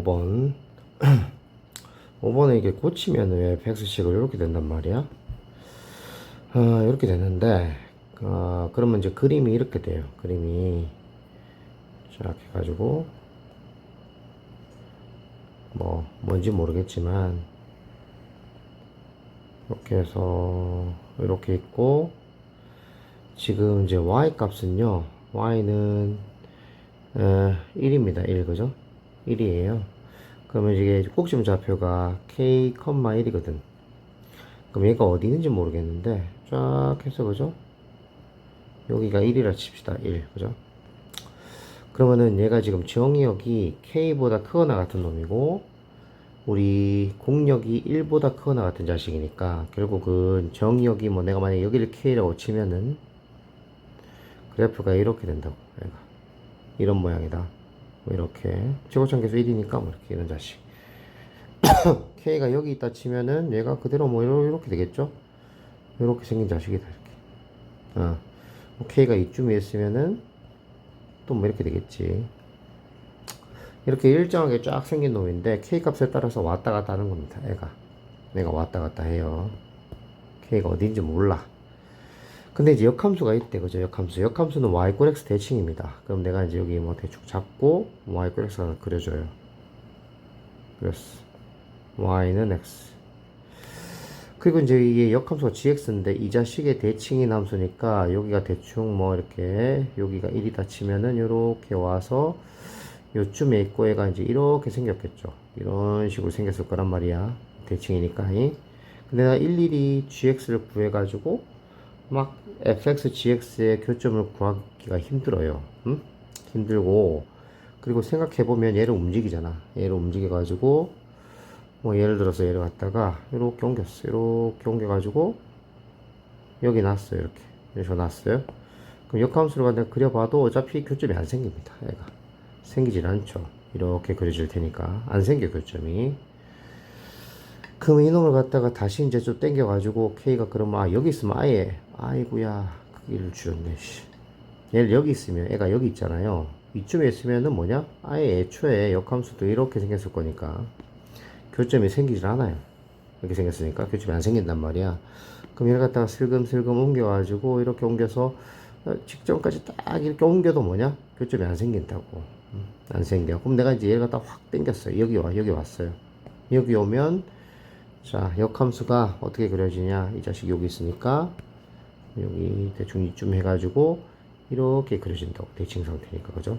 5번. 5번에 이게 꽂히면 왜 백스식을 이렇게 된단 말이야? 아 이렇게 되는데 아 그러면 이제 그림이 이렇게 돼요. 그림이 쫙 해가지고 뭐 뭔지 모르겠지만 이렇게 해서 이렇게 있고 지금 이제 y 값은요 y는 에, 1입니다. 1 그죠 1이에요. 그러면 이게 꼭지점 좌표가 k, 1이거든. 그럼 얘가 어디 있는지 모르겠는데 쫙 해서 그죠. 여기가 1이라 칩시다. 1 그죠? 그러면은 얘가 지금 정의역이 k보다 크거나 같은 놈이고 우리 공력이 1보다 크거나 같은 자식이니까 결국은 정의역이 뭐 내가 만약에 여기를 k라고 치면은 그래프가 이렇게 된다고 얘가. 이런 모양이다 뭐 이렇게 최고점 계수 1이니까 뭐 이렇게 이런 자식. K가 여기 있다 치면은 얘가 그대로 뭐 이렇게 되겠죠? 이렇게 생긴 자식이다 이렇게. 어. 뭐 k가 이쯤에 있으면은 또 뭐 이렇게 되겠지. 이렇게 일정하게 쫙 생긴 놈인데 k 값에 따라서 왔다 갔다 하는 겁니다 애가. 얘가 왔다 갔다 해요. K가 어딘지 몰라 근데 이제 역함수가 있대 그죠? 역함수. 역함수는 y 꼴 x 대칭입니다. 그럼 내가 이제 여기 뭐 대충 잡고 y 꼴 x가 그려줘요. 그랬어 y는 x. 그리고 이제 이게 역함수가 gx인데 이 자식의 대칭인 함수니까 여기가 대충 뭐 이렇게 여기가 1이다 치면은 이렇게 와서 요쯤에 있고 얘가 이제 이렇게 생겼겠죠. 이런 식으로 생겼을 거란 말이야. 대칭이니까. 이. 근데 내가 일일이 gx를 구해가지고 막 fx, gx의 교점을 구하기가 힘들어요. 응? 힘들고 그리고 생각해 보면 얘를 움직이잖아. 얘를 움직여 가지고 뭐 예를 들어서 얘를 갖다가 이렇게 옮겼어. 이렇게 옮겨 가지고 여기 놨어요. 이렇게 이렇게 놨어요. 그럼 역함수를 갖다 그려봐도 어차피 교점이 안 생깁니다. 얘가 생기질 않죠. 이렇게 그려질 테니까 안 생겨 교점이. 그럼 이놈을 갖다가 다시 이제 좀 땡겨가지고 K가 그러면 아 여기 있으면 아예 아이고야 크기를 줄였네 씨. 얘를 여기 있으면 애가 여기 있잖아요. 이쯤에 있으면은 뭐냐? 아예 애초에 역함수도 이렇게 생겼을 거니까. 교점이 생기질 않아요. 이렇게 생겼으니까 교점이 안 생긴단 말이야. 그럼 얘를 갖다가 슬금슬금 옮겨가지고 이렇게 옮겨서 어, 직전까지 딱 이렇게 옮겨도 뭐냐? 교점이 안 생긴다고. 음, 안 생겨. 그럼 내가 이제 얘를 갖다 확 당겼어요. 여기 와 여기 왔어요. 여기 오면 자, 역함수가 어떻게 그려지냐. 이 자식 여기 있으니까, 여기 대충 이쯤 해가지고, 이렇게 그려진다고. 대칭 상태니까, 그죠?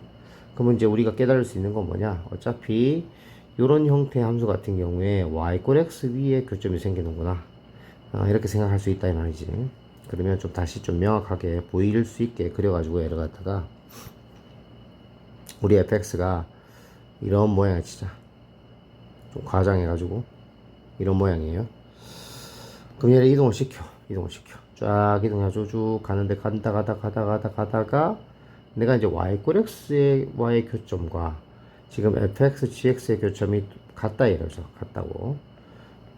그러면 이제 우리가 깨달을 수 있는 건 뭐냐. 어차피, 요런 형태의 함수 같은 경우에, y 꼴 x 위에 교점이 생기는구나. 아, 이렇게 생각할 수 있다, 이 말이지. 그러면 좀 다시 좀 명확하게 보일 수 있게 그려가지고 얘를 갖다가, 우리 fx가 이런 모양이 진짜. 좀 과장해가지고, 이런 모양이에요. 그럼 얘를 이동을 시켜. 이동을 시켜. 쫙 이동해가지고 쭉 가는데 간다 가다 가다 가다 가다가 내가 이제 y y 교점과 지금 fx gx의 교점이 같다 이러죠. 같다고.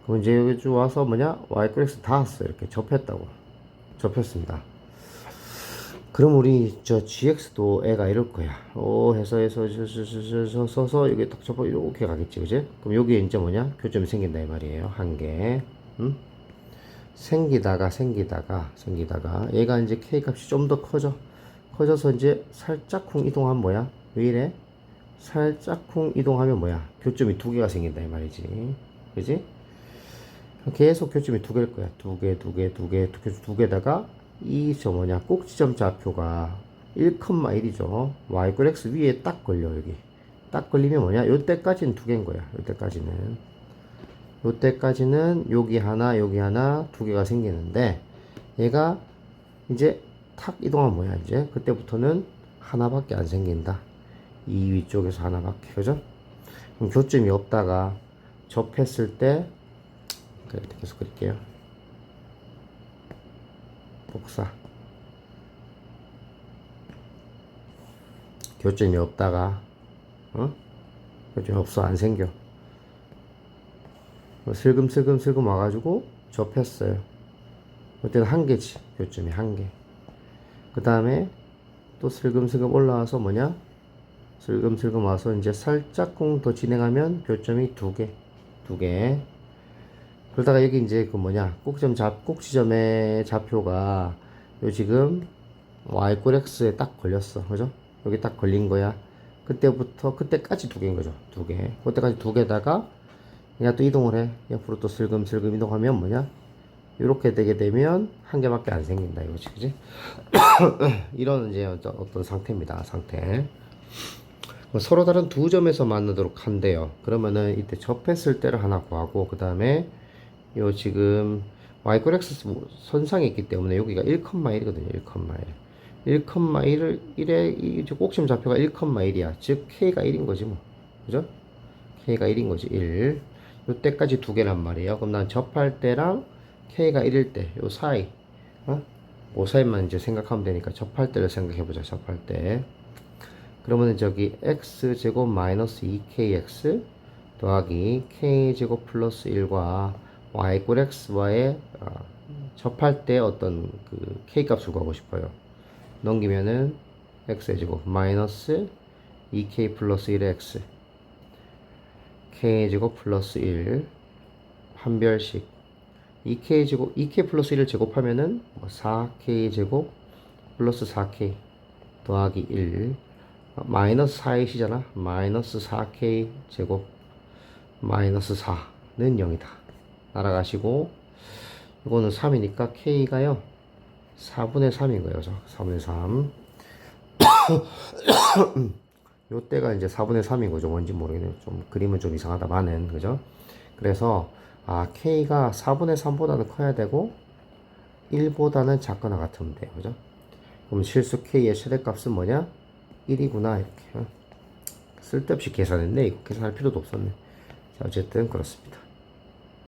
그럼 이제 여기 쭉 와서 뭐냐 y 다 왔어 이렇게 접했다고. 접혔습니다. 그럼 우리 저 gx도 애가 이럴 거야. 오 해서 해서 서서 서서 여기 딱 접어 이렇게 가겠지, 그지? 그럼 여기에 이제 뭐냐 교점이 생긴다 이 말이에요. 한 개. 음? 생기다가 생기다가 생기다가 얘가 이제 k 값이 좀 더 커져. 커져서 이제 살짝쿵 이동하면 뭐야? 왜 이래? 살짝쿵 이동하면 뭐야? 교점이 두 개가 생긴다 이 말이지. 그지? 계속 교점이 두 개일 거야. 두 개, 두 개, 두 개, 두 개, 두 개다가 이 저 뭐냐 꼭지점 좌표가 1,1이죠. y 꼴 x 위에 딱 걸려 여기. 딱 걸리면 뭐냐? 요때까지는 두 개인 거야. 요때까지는. 요때까지는 여기 하나, 여기 하나, 두 개가 생기는데 얘가 이제 탁 이동하면 뭐야? 이제 그때부터는 하나밖에 안 생긴다. 이 위쪽에서 하나밖에. 그죠? 그럼 교점이 없다가 접했을 때 계속 그릴게요. 복사. 교점이 없다가, 어? 교점이 없어, 안 생겨. 뭐 슬금슬금 슬금 와가지고 접혔어요. 그때는 한 개지, 교점이 한 개. 그 다음에 또 슬금슬금 올라와서 뭐냐? 슬금슬금 와서 이제 살짝쿵 더 진행하면 교점이 두 개, 두 개. 그러다가 여기 이제 그 뭐냐 꼭지점 잡 꼭지점의 좌표가 요 지금 y 꼴 x에 딱 걸렸어, 그죠? 여기 딱 걸린 거야. 그때부터 그때까지 두 개인 거죠, 두 개. 그때까지 두 개다가 그냥 또 이동을 해. 옆으로 또 슬금슬금 이동하면 뭐냐? 이렇게 되게 되면 한 개밖에 안 생긴다 이거지, 그지? 이런 이제 어떤, 상태입니다, 상태. 뭐 서로 다른 두 점에서 만나도록 한대요. 그러면은 이때 접했을 때를 하나 구하고 그 다음에 요 지금 꼴 x 선상에 있기 때문에 여기가 1,1이거든요. 1,1. 1,1을 1에 이제 꼭지점 좌표가 1,1이야. 즉 k가 1인 거지 뭐. 그죠? k가 1인 거지. 1. 요때까지 두 개란 말이에요. 그럼 난 접할 때랑 k가 1일 때 요 사이 어? 그 사이만 이제 생각하면 되니까 접할 때를 생각해 보자. 접할 때. 그러면 저기 x 제곱 마이너스 2kx 더하기 k 제곱 플러스 1과 y 꼴 x와의 어, 접할 때 어떤 그 k 값을 구하고 싶어요. 넘기면은 x 제곱 마이너스 2k 플러스 1의 x. K 제곱 플러스 1 한 별씩 2k 제곱 2k 플러스 1을 제곱하면은 뭐 4k 제곱 플러스 4k 더하기 1 어, 마이너스 4이시잖아. 마이너스 4k 제곱 마이너스 4는 0이다 날아가시고 이거는 3이니까 k가요. 4분의 3인 거예요 저 4분의 3 요때가 이제 4분의 3인 거죠. 뭔지 모르겠네요. 좀 그림은 좀 이상하다 많은. 그죠? 그래서 아 k가 4분의 3보다는 커야 되고 1보다는 작거나 같으면 돼요. 그죠? 그럼 실수 k의 최대값은 뭐냐? 1이구나 이렇게. 어? 쓸데없이 계산했네. 이거 계산할 필요도 없었네. 자 어쨌든 그렇습니다